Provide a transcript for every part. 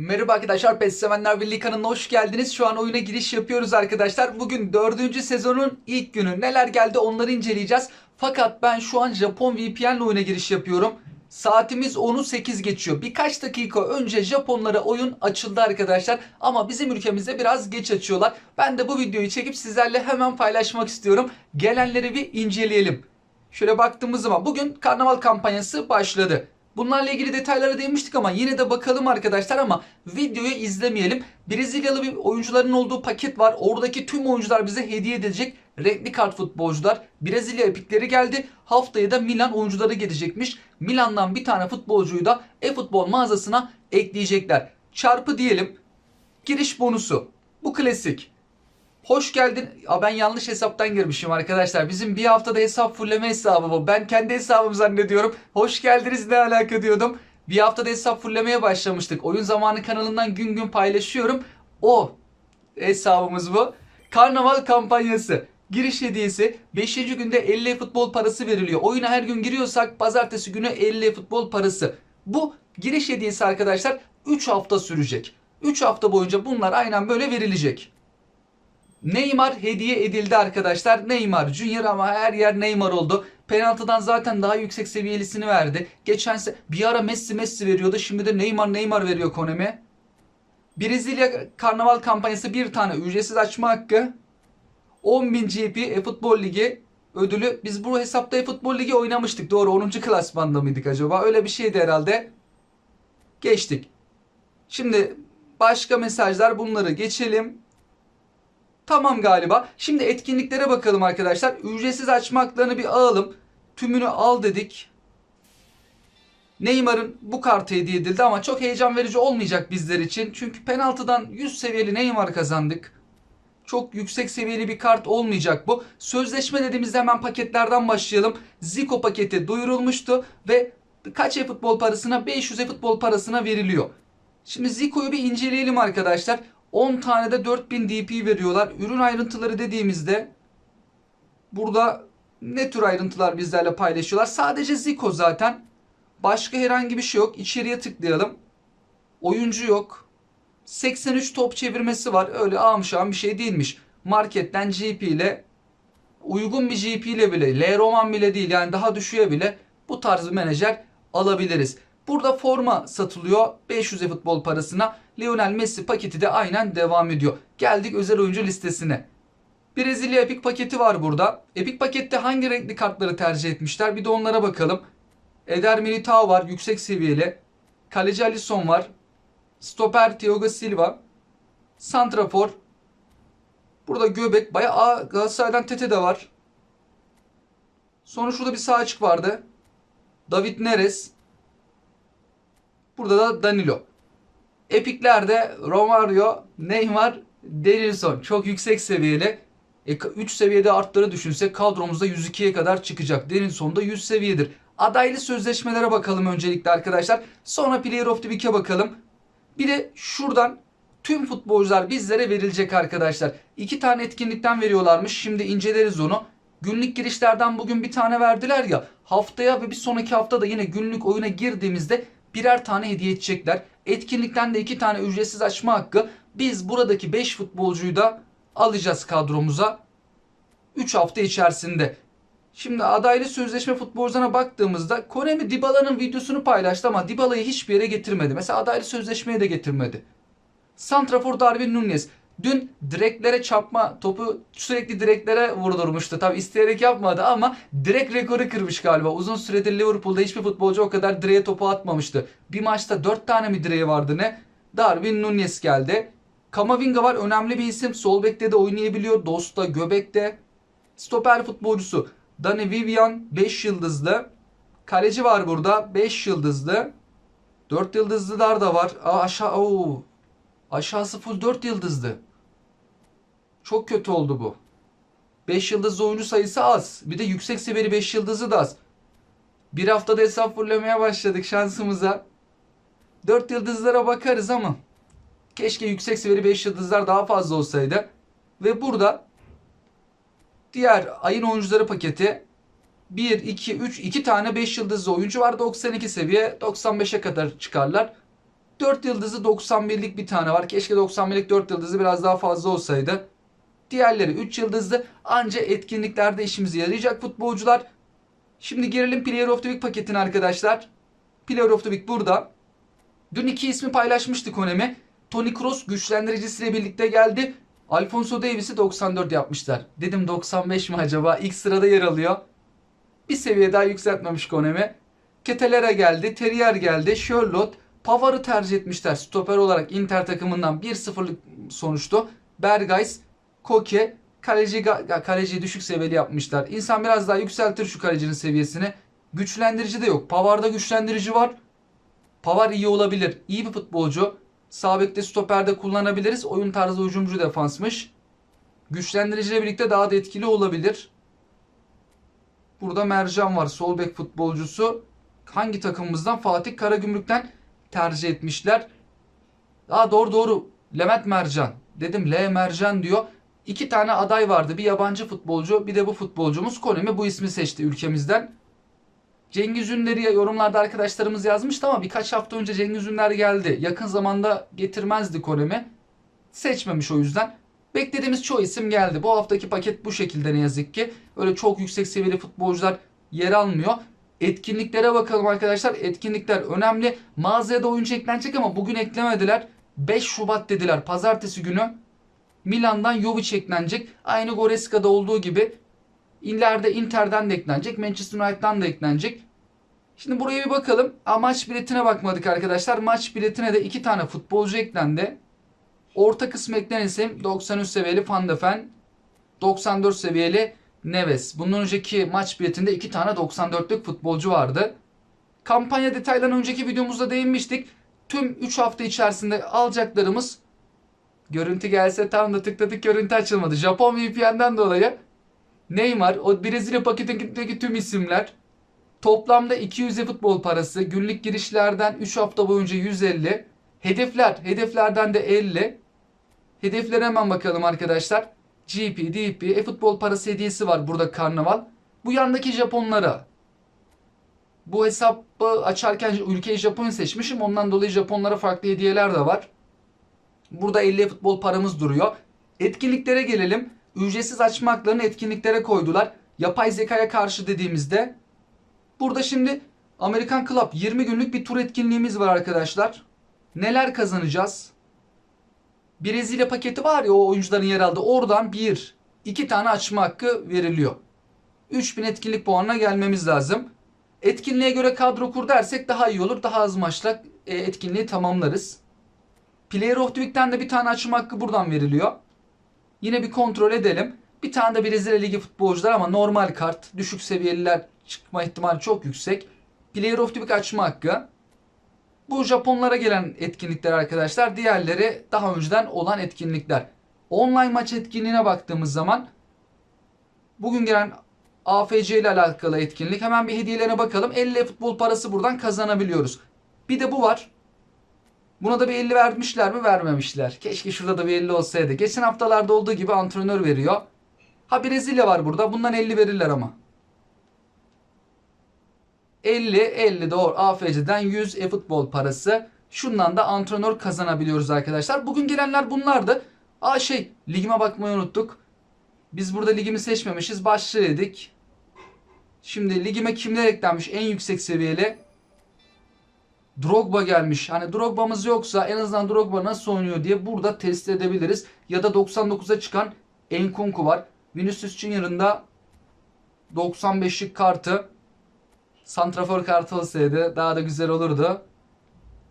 Merhaba arkadaşlar, PES Sevenler Birliği kanalına hoş geldiniz. Şu an oyuna giriş yapıyoruz arkadaşlar. Bugün dördüncü sezonun ilk günü. Neler geldi onları inceleyeceğiz. Fakat ben şu an Japon VPN ile oyuna giriş yapıyorum. Saatimiz 10'u 8 geçiyor. Birkaç dakika önce Japonlara oyun açıldı arkadaşlar. Ama bizim ülkemizde biraz geç açıyorlar. Ben de bu videoyu çekip sizlerle hemen paylaşmak istiyorum. Gelenleri bir inceleyelim. Şöyle baktığımız zaman bugün karnaval kampanyası başladı. Bunlarla ilgili detaylara değinmiştik ama yine de bakalım arkadaşlar ama videoyu izlemeyelim. Brezilyalı bir oyuncuların olduğu paket var. Oradaki tüm oyuncular bize hediye edilecek. Renkli kart futbolcular. Brezilya epikleri geldi. Haftaya da Milan oyuncuları gelecekmiş. Milan'dan bir tane futbolcuyu da e-futbol mağazasına ekleyecekler. Çarpı diyelim. Giriş bonusu. Bu klasik. Hoş geldin. Aa, ben yanlış hesaptan girmişim arkadaşlar. Bizim bir haftada hesap fulleme hesabı bu. Ben kendi hesabımı zannediyorum. Hoş geldiniz ne alaka diyordum. Bir haftada hesap fullemeye başlamıştık. Oyun zamanı kanalından gün gün paylaşıyorum. O hesabımız bu. Karnaval kampanyası. Giriş hediyesi 5. günde 50 futbol parası veriliyor. Oyuna her gün giriyorsak pazartesi günü 50 futbol parası. Bu giriş hediyesi arkadaşlar 3 hafta sürecek. 3 hafta boyunca bunlar aynen böyle verilecek. Neymar hediye edildi arkadaşlar. Neymar Junior ama her yer Neymar oldu. Penaltıdan zaten daha yüksek seviyelisini verdi. Geçen se bir ara Messi Messi veriyordu. Şimdi de Neymar Neymar veriyor Konemi. Brezilya Karnaval kampanyası bir tane ücretsiz açma hakkı. 10.000 GP e-futbol ligi ödülü. Biz bu hesapta e-futbol ligi oynamıştık. Doğru 10. klasmanda mıydık acaba? Öyle bir şeydi herhalde. Geçtik. Şimdi başka mesajlar bunları geçelim. Tamam galiba. Şimdi etkinliklere bakalım arkadaşlar. Ücretsiz açma haklarını bir alalım. Tümünü al dedik. Neymar'ın bu kartı hediye edildi ama çok heyecan verici olmayacak bizler için. Çünkü penaltıdan 100 seviyeli Neymar kazandık. Çok yüksek seviyeli bir kart olmayacak bu. Sözleşme dediğimizde hemen paketlerden başlayalım. Zico paketi duyurulmuştu ve kaç e-futbol parasına? 500 e-futbol parasına veriliyor. Şimdi Zico'yu bir inceleyelim arkadaşlar. 10 tane de 4000 DP veriyorlar. Ürün ayrıntıları dediğimizde burada ne tür ayrıntılar bizlerle paylaşıyorlar? Sadece Zico zaten. Başka herhangi bir şey yok. İçeriye tıklayalım. Oyuncu yok. 83 top çevirmesi var. Öyle ağım bir şey değilmiş. Marketten GP ile uygun bir GP ile bile, L Roman bile değil yani daha düşüğe bile bu tarz bir menajer alabiliriz. Burada forma satılıyor 500 futbol parasına. Lionel Messi paketi de aynen devam ediyor. Geldik özel oyuncu listesine. Brezilya Epic paketi var burada. Epic pakette hangi renkli kartları tercih etmişler? Bir de onlara bakalım. Eder Militao var yüksek seviyeli. Kaleci Alisson var. Stoper Thiago Silva. Santrafor. Burada göbek. Bayağı Aa, Galatasaray'dan Tete de var. Sonra şurada bir sağ açık vardı. David Neres. Burada da Danilo. Epic'lerde Romario, Neymar, Denilson çok yüksek seviyeli. E, 3 seviyede artları düşünsek kadromuzda 102'ye kadar çıkacak. Denilson da 100 seviyedir. Adaylı sözleşmelere bakalım öncelikle arkadaşlar. Sonra Player of the Week'e bakalım. Bir de şuradan tüm futbolcular bizlere verilecek arkadaşlar. İki tane etkinlikten veriyorlarmış. Şimdi inceleriz onu. Günlük girişlerden bugün bir tane verdiler ya. Haftaya ve bir sonraki hafta da yine günlük oyuna girdiğimizde birer tane hediye edecekler. Etkinlikten de iki tane ücretsiz açma hakkı. Biz buradaki 5 futbolcuyu da alacağız kadromuza. 3 hafta içerisinde. Şimdi adaylı sözleşme futbolcularına baktığımızda Konemi Dybala'nın videosunu paylaştı ama Dybala'yı hiçbir yere getirmedi. Mesela adaylı sözleşmeye de getirmedi. Santrafor Darwin Nunez. Dün direklere çarpma topu sürekli direklere vurdurmuştu. Tabi isteyerek yapmadı ama direkt rekoru kırmış galiba. Uzun süredir Liverpool'da hiçbir futbolcu o kadar direğe topu atmamıştı. Bir maçta 4 tane mi direği vardı ne? Darwin Nunez geldi. Kamavinga var önemli bir isim. Sol bekte de oynayabiliyor. Dost'ta, Göbek'te. Stoper futbolcusu. Dani Vivian 5 yıldızlı. Kaleci var burada 5 yıldızlı. 4 yıldızlılar da var. Aa, aşağı oo. Aşağısı full 4 yıldızlı. Çok kötü oldu bu. 5 yıldızlı oyuncu sayısı az. Bir de yüksek seviyeli 5 yıldızı da az. Bir haftada hesap fırlamaya başladık şansımıza. 4 yıldızlara bakarız ama keşke yüksek seviyeli 5 yıldızlar daha fazla olsaydı. Ve burada diğer ayın oyuncuları paketi 1, 2, 3, 2 tane 5 yıldızlı oyuncu var. 92 seviye 95'e kadar çıkarlar. 4 yıldızı 91'lik bir tane var. Keşke 91'lik 4 yıldızı biraz daha fazla olsaydı. Diğerleri 3 yıldızlı. Anca etkinliklerde işimize yarayacak futbolcular. Şimdi girelim Player of the Week paketine arkadaşlar. Player of the Week burada. Dün iki ismi paylaşmıştık Konemi. Tony Kroos güçlendiricisiyle birlikte geldi. Alfonso Davies'i 94 yapmışlar. Dedim 95 mi acaba? İlk sırada yer alıyor. Bir seviye daha yükseltmemiş Konemi. Ketelere geldi. Terrier geldi. Charlotte. Pavar'ı tercih etmişler. Stoper olarak Inter takımından 1-0'lık sonuçtu. Bergays, Koke, kaleci, kaleci düşük seviyeli yapmışlar. İnsan biraz daha yükseltir şu kalecinin seviyesini. Güçlendirici de yok. Pavar'da güçlendirici var. Pavar iyi olabilir. İyi bir futbolcu. Sağ bekte stoperde kullanabiliriz. Oyun tarzı hücumcu defansmış. Güçlendiriciyle birlikte daha da etkili olabilir. Burada Mercan var. Sol bek futbolcusu. Hangi takımımızdan? Fatih Karagümrük'ten tercih etmişler. Aa doğru doğru. Levent Mercan. Dedim L Mercan diyor. İki tane aday vardı. Bir yabancı futbolcu bir de bu futbolcumuz. Konemi bu ismi seçti ülkemizden. Cengiz Ünler'i yorumlarda arkadaşlarımız yazmıştı ama birkaç hafta önce Cengiz Ünler geldi. Yakın zamanda getirmezdi Konemi. Seçmemiş o yüzden. Beklediğimiz çoğu isim geldi. Bu haftaki paket bu şekilde ne yazık ki. Öyle çok yüksek seviyeli futbolcular yer almıyor. Etkinliklere bakalım arkadaşlar. Etkinlikler önemli. Mağazaya da oyuncu eklenecek ama bugün eklemediler. 5 Şubat dediler. Pazartesi günü Milan'dan Jovic eklenecek. Aynı Goreska'da olduğu gibi İleride Inter'den de eklenecek. Manchester United'dan da eklenecek. Şimdi buraya bir bakalım. Aa, maç biletine bakmadık arkadaşlar. Maç biletine de iki tane futbolcu eklendi. Orta kısmı eklenen isim 93 seviyeli Ven, 94 seviyeli Neves. Bundan önceki maç biletinde iki tane 94'lük futbolcu vardı. Kampanya detaylarına önceki videomuzda değinmiştik. Tüm 3 hafta içerisinde alacaklarımız görüntü gelse tam da tıkladık görüntü açılmadı. Japon VPN'den dolayı Neymar, o Brezilya paketindeki tüm isimler. Toplamda 200 futbol parası. Günlük girişlerden 3 hafta boyunca 150. Hedefler, hedeflerden de 50. Hedeflere hemen bakalım arkadaşlar. GP, DP, e-futbol parası hediyesi var burada karnaval. Bu yandaki Japonlara. Bu hesabı açarken ülkeyi Japonya seçmişim. Ondan dolayı Japonlara farklı hediyeler de var. Burada 50 futbol paramız duruyor. Etkinliklere gelelim ücretsiz açma haklarını etkinliklere koydular. Yapay zekaya karşı dediğimizde burada şimdi Amerikan Club 20 günlük bir tur etkinliğimiz var arkadaşlar. Neler kazanacağız? Brezilya paketi var ya o oyuncuların yer aldığı oradan bir, iki tane açma hakkı veriliyor. 3000 etkinlik puanına gelmemiz lazım. Etkinliğe göre kadro kur dersek daha iyi olur. Daha az maçla e, etkinliği tamamlarız. Player of the Week'ten de bir tane açma hakkı buradan veriliyor. Yine bir kontrol edelim. Bir tane de Brezilya Ligi futbolcular ama normal kart. Düşük seviyeliler çıkma ihtimali çok yüksek. Player of the Week açma hakkı. Bu Japonlara gelen etkinlikler arkadaşlar. Diğerleri daha önceden olan etkinlikler. Online maç etkinliğine baktığımız zaman bugün gelen AFC ile alakalı etkinlik. Hemen bir hediyelerine bakalım. 50 futbol parası buradan kazanabiliyoruz. Bir de bu var. Buna da bir 50 vermişler mi? Vermemişler. Keşke şurada da bir 50 olsaydı. Geçen haftalarda olduğu gibi antrenör veriyor. Ha Brezilya var burada. Bundan 50 verirler ama. 50, 50 doğru. AFC'den 100 e-futbol parası. Şundan da antrenör kazanabiliyoruz arkadaşlar. Bugün gelenler bunlardı. Aa şey ligime bakmayı unuttuk. Biz burada ligimi seçmemişiz. Başlığı dedik. Şimdi ligime kimler eklenmiş en yüksek seviyeli? Drogba gelmiş. Hani Drogba'mız yoksa en azından Drogba nasıl oynuyor diye burada test edebiliriz. Ya da 99'a çıkan Enkunku var. Vinicius Junior'ın da 95'lik kartı Santrafor kartı olsaydı daha da güzel olurdu.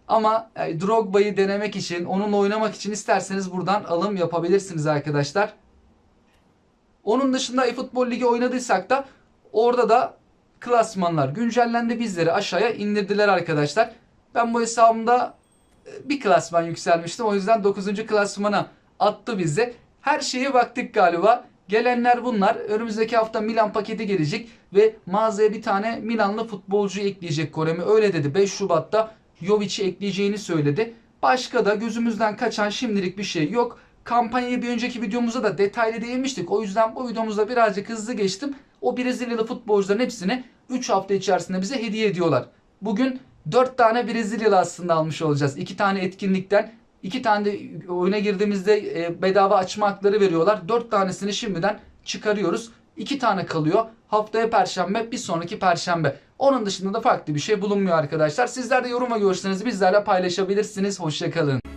Ama yani e, Drogba'yı denemek için, onunla oynamak için isterseniz buradan alım yapabilirsiniz arkadaşlar. Onun dışında eFootball Ligi oynadıysak da orada da klasmanlar güncellendi bizleri aşağıya indirdiler arkadaşlar. Ben bu hesabımda e, bir klasman yükselmiştim. O yüzden 9. klasmana attı bizi. Her şeye baktık galiba. Gelenler bunlar. Önümüzdeki hafta Milan paketi gelecek ve mağazaya bir tane Milanlı futbolcu ekleyecek Koremi. Öyle dedi. 5 Şubat'ta Jovic'i ekleyeceğini söyledi. Başka da gözümüzden kaçan şimdilik bir şey yok. Kampanyayı bir önceki videomuzda da detaylı değinmiştik. O yüzden bu videomuzda birazcık hızlı geçtim. O Brezilyalı futbolcuların hepsini 3 hafta içerisinde bize hediye ediyorlar. Bugün 4 tane Brezilyalı aslında almış olacağız. 2 tane etkinlikten. 2 tane de oyuna girdiğimizde e, bedava açma hakları veriyorlar. 4 tanesini şimdiden çıkarıyoruz. 2 tane kalıyor. Haftaya perşembe, bir sonraki perşembe. Onun dışında da farklı bir şey bulunmuyor arkadaşlar. Sizler de yorum ve görüşlerinizi bizlerle paylaşabilirsiniz. Hoşçakalın.